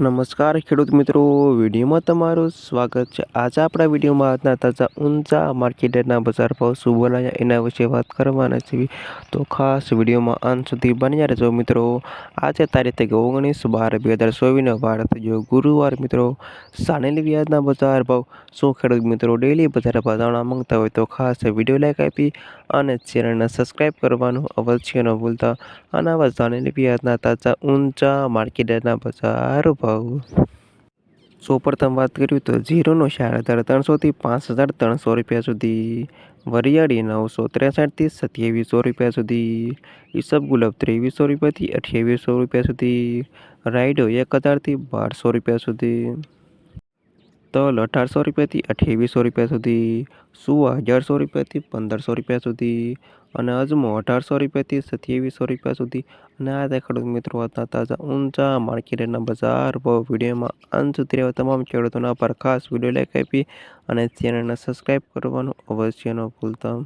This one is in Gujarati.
નમસ્કાર ખેડૂત મિત્રો, વિડીયોમાં તમારું સ્વાગત છે. આજે આપણા વિડીયોમાં આજના તાજા ઊંચા માર્કેટના બજાર ભાવ શું બોલાયા એના વિશે વાત કરવાના છીએ. તો ખાસ વિડીયોમાં અંત સુધી બન્યા રહેજો મિત્રો. આજે તારીખ ઓગણીસ બાર બે હજાર ચોવીસનો વાર થયો ગુરુવાર મિત્રો, સાણેલી વ્યાજના બજાર ભાવ શું ખેડૂત મિત્રો ડેલી બજાર ભાવ જાણવા માંગતા હોય તો ખાસ વીડિયો લાઈક આપી અને ચેનલને સબસ્ક્રાઈબ કરવાનું અવશ્ય ન ભૂલતા. અને આવા જાણેલી વ્યાજના તાજા ઊંચા માર્કેટના બજાર ભાવ. સૌ પ્રથમ વાત કરીએ તો જીરોનો ચાર હજાર ત્રણસોથી પાંચ હજાર ત્રણસો રૂપિયા સુધી, વરિયાળી નવસો ત્રેસઠથી સત્યાવીસો રૂપિયા સુધી, ઈસબ ગુલાબ ત્રેવીસો રૂપિયાથી અઠ્યાવીસો રૂપિયા સુધી, રાયડો એક હજારથી બારસો રૂપિયા સુધી. તલ અઢારસો રૂપિયાથી અઠ્યાવીસો રૂપિયા સુધી, સુવા અગિયારસો રૂપિયાથી પંદરસો રૂપિયા સુધી અને અજમો અઢારસો રૂપિયાથી સત્યાવીસો રૂપિયા સુધી. અને આ તે ખેડૂત મિત્રો હતા તાજા ઊંચા માર્કેટના બજાર ભાવ વિડીયોમાં અંત સુધી રહેવા તમામ ખેડૂતોના પર ખાસ વીડિયો લાઈક આપી અને ચેનલને સબસ્ક્રાઈબ કરવાનું અવશ્ય ન ભૂલતા.